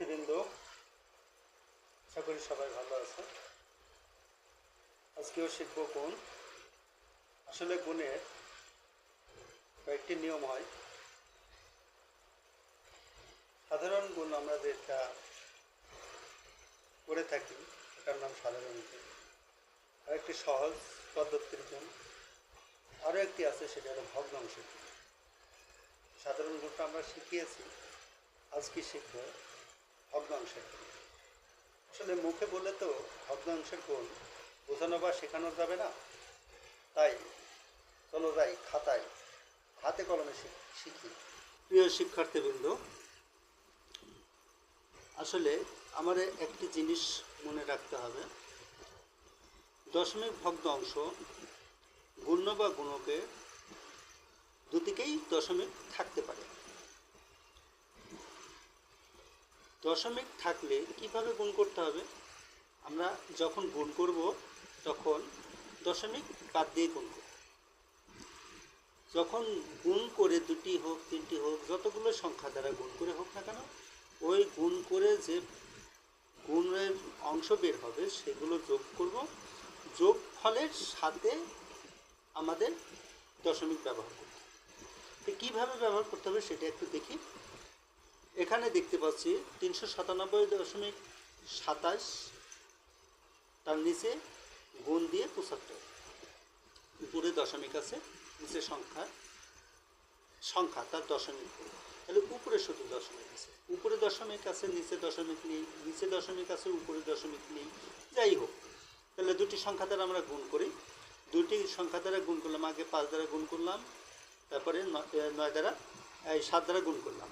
শিক্ষার্থীবৃন্দ আশা করি সবাই ভালো আছে আজকেও শিখব কোন আসলে গুণের কয়েকটি নিয়ম হয়। সাধারণ গুণ আমরা যেটা করে থাকি, এটার নাম সাধারণ গুণ। আর একটি সহজ পদ্ধতির গুণ। আরও একটি আছে, সেটা হলো ভগ্নাংশের গুণ। সাধারণ গুণটা আমরা শিখিয়েছি। আজকে শিখব? ভগ্নাংশের গুণ আসলে মুখে বলে তো ভগ্নাংশের গুণ বোঝানো বা শেখানো যাবে না। তাই চলো যাই খাতায়। হাতে কলমে শিখ- প্রিয় শিক্ষার্থীবৃন্দ, আসলে আমার একটি জিনিস মনে রাখতে হবে। দশমিক ভগ্নাংশ গুণ্য বা গুণকে দুদিকেই দশমিক থাকতে পারে। দশমিক থাকলে কীভাবে গুণ করতে হবে? আমরা যখন গুণ করব, তখন দশমিক বাদ দিয়ে গুণ করব। যখন গুণ করে দুটি হোক, তিনটি হোক, যতগুলো সংখ্যা দ্বারা গুণ করে হোক না কেন, ওই গুণ করে যে গুণের অংশ বের হবে, সেগুলো যোগ করব। যোগ ফলের সাথে আমাদের দশমিক ব্যবহার করতে। তো কীভাবে ব্যবহার করতে হবে সেটা একটু দেখি। এখানে দেখতে পাচ্ছি তিনশো সাতানব্বই দশমিক সাতাশ তার নিচে গুণ দিয়ে পঁচাত্তর। উপরে দশমিক আছে, নিচে সংখ্যা সংখ্যা তার দশমিক। তাহলে উপরে শুধু দশমিক আছে। উপরে দশমিক আছে, নিচে দশমিক নেই, নিচে দশমিক আছে, উপরে দশমিক নেই, যাই হোক। তাহলে দুটি সংখ্যা দ্বারা আমরা গুণ করি। দুটি সংখ্যা দ্বারা গুণ করলাম, আগে পাঁচ দ্বারা গুণ করলাম, তারপরে নয় দ্বারা, এই সাত দ্বারা গুণ করলাম।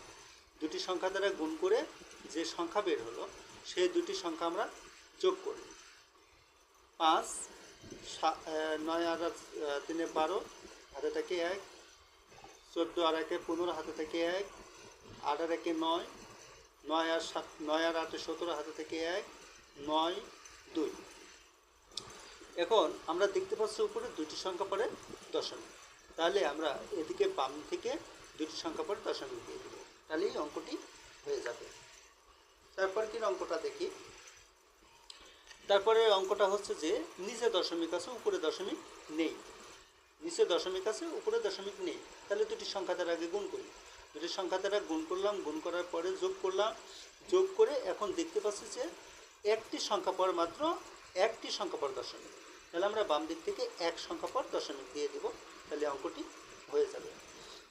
দুটি সংখ্যা দ্বারা গুণ করে যে সংখ্যা বের হলো, সেই দুটি সংখ্যা আমরা যোগ করি। পাঁচ নয় আর তিনে বারো, হাতে থাকে এক। চোদ্দ আর একে পনেরো, হাতে থেকে এক। আট আর একে নয় নয় আর সাত, নয় আর আটে সতেরো, হাতে থেকে এক, নয়, দুই। এখন আমরা দেখতে পাচ্ছি উপরে দুটি সংখ্যা পরে দশমিক। তাহলে আমরা এদিকে বাম থেকে দুটি সংখ্যা পরে দশমিক দিয়ে দেবো। তাহলেই অঙ্কটি হয়ে যাবে। তারপর কি অঙ্কটা দেখি। তারপরে অঙ্কটা হচ্ছে যে, নিচে দশমিক আছে, উপরে দশমিক নেই। নিচে দশমিক আছে, উপরে দশমিক নেই। তাহলে দুটি সংখ্যা দ্বারা আগে গুণ করি। দুটি সংখ্যা দ্বারা গুণ করলাম, গুণ করার পরে যোগ করলাম। যোগ করে এখন দেখতে পাচ্ছি যে, একটি সংখ্যা পর মাত্র একটি সংখ্যা পর দশমিক। তাহলে আমরা বাম দিক থেকে এক সংখ্যা পর দশমিক দিয়ে দেব। তাহলে অঙ্কটি হয়ে যাবে।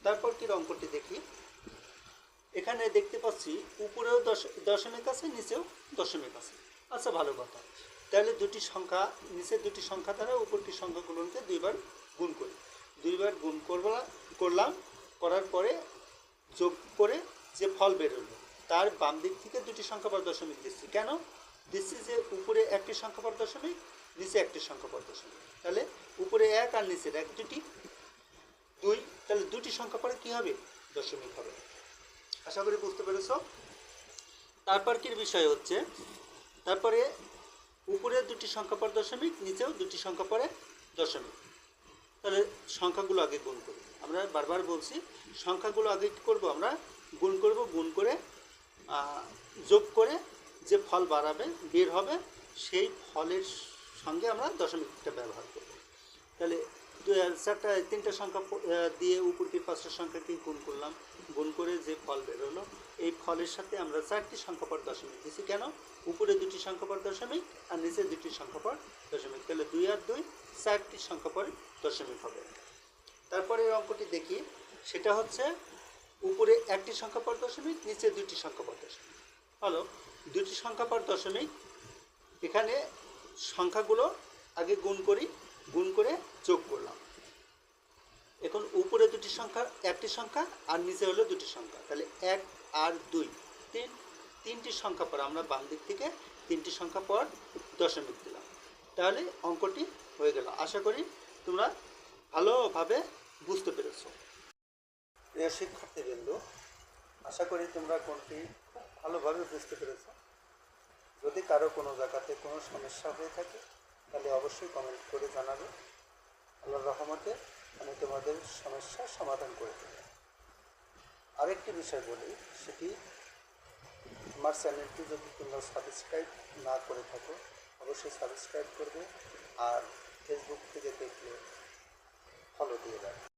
তারপর কি অঙ্কটি দেখি। এখানে দেখতে পাচ্ছি উপরেও দশ, দশমিক আছে, নিচেও দশমিক আছে। আচ্ছা ভালো কথা। তাহলে দুটি সংখ্যা, নিচের দুটি সংখ্যা দ্বারা উপরটি সংখ্যাগুলোকে দুইবার গুণ করি। দুইবার গুণ করবা, করলাম, করার পরে যোগ করে যে ফল বেরোলো, তার বাম দিক থেকে দুটি সংখ্যা পর দশমিক দিচ্ছি। কেন? দিচ্ছি যে উপরে একটি সংখ্যা পর দশমিক, নিচে একটি সংখ্যা পর দশমিক। তাহলে উপরে এক আর নিচের এক দুটি। দুই, তাহলে দুটি সংখ্যা পরে কী হবে? দশমিক হবে। আশা করি বুঝতে পেরেছ। তারপর কির বিষয় হচ্ছে? তারপরে উপরে দুটি সংখ্যা পর দশমিক, নিচেও দুটি সংখ্যা পরে দশমিক। তাহলে সংখ্যাগুলো আগে গুণ করি। আমরা বারবার বলছি, সংখ্যাগুলো আগে কী করব আমরা? গুণ করব, গুণ করে যোগ করে যে ফল বাড়াবে, বের হবে, সেই ফলের সঙ্গে আমরা দশমিকটা ব্যবহার করব। তাহলে চারটা, তিনটা সংখ্যা দিয়ে উপরকে পাঁচটা সংখ্যাকে গুণ করলাম? গুণ করে যে ফল বেরোলো, এই ফলের সাথে আমরা চারটি সংখ্যাপর দশমিক দিচ্ছি কেন? উপরে দুটি সংখ্যাপর দশমিক আর নিচে দুটি সংখ্যাপর দশমিক। তাহলে দুই আর দুই, চারটি সংখ্যা পর দশমিক হবে। তারপরে এই অঙ্কটি দেখি, সেটা হচ্ছে উপরে একটি সংখ্যা পর দশমিক, নিচে দুটি সংখ্যাপর দশমিক। হলো, দুটি সংখ্যা পর দশমিক, এখানে সংখ্যাগুলো আগে গুণ করে যোগ করলাম এখন উপরে দুটি সংখ্যা একটি সংখ্যা আর নিচে হলো দুটি সংখ্যা। তাহলে এক আর দুই, তিন, তিনটি সংখ্যা পর আমরা বাম দিক থেকে তিনটি সংখ্যা পর দশমিক দিলাম। তাহলে অঙ্কটি হয়ে গেল। আশা করি তোমরা ভালোভাবে বুঝতে পেরেছ। প্রিয় শিক্ষার্থীবৃন্দ, আশা করি তোমরা কোনটি খুব ভালোভাবে বুঝতে পেরেছ। যদি কারও কোনো জায়গাতে কোনো সমস্যা হয়ে থাকে, তাহলে অবশ্যই কমেন্ট করে জানাবে। আল্লাহর রহমতে আমি তোমাদের সমস্যার সমাধান করে দেব। আরেকটি বিষয় বলি, সেটি আমার চ্যানেলটি যদি তোমরা সাবস্ক্রাইব না করে থাকো, অবশ্যই সাবস্ক্রাইব করবে আর ফেসবুক থেকে দেখলে ফলো দিয়ে রাখবে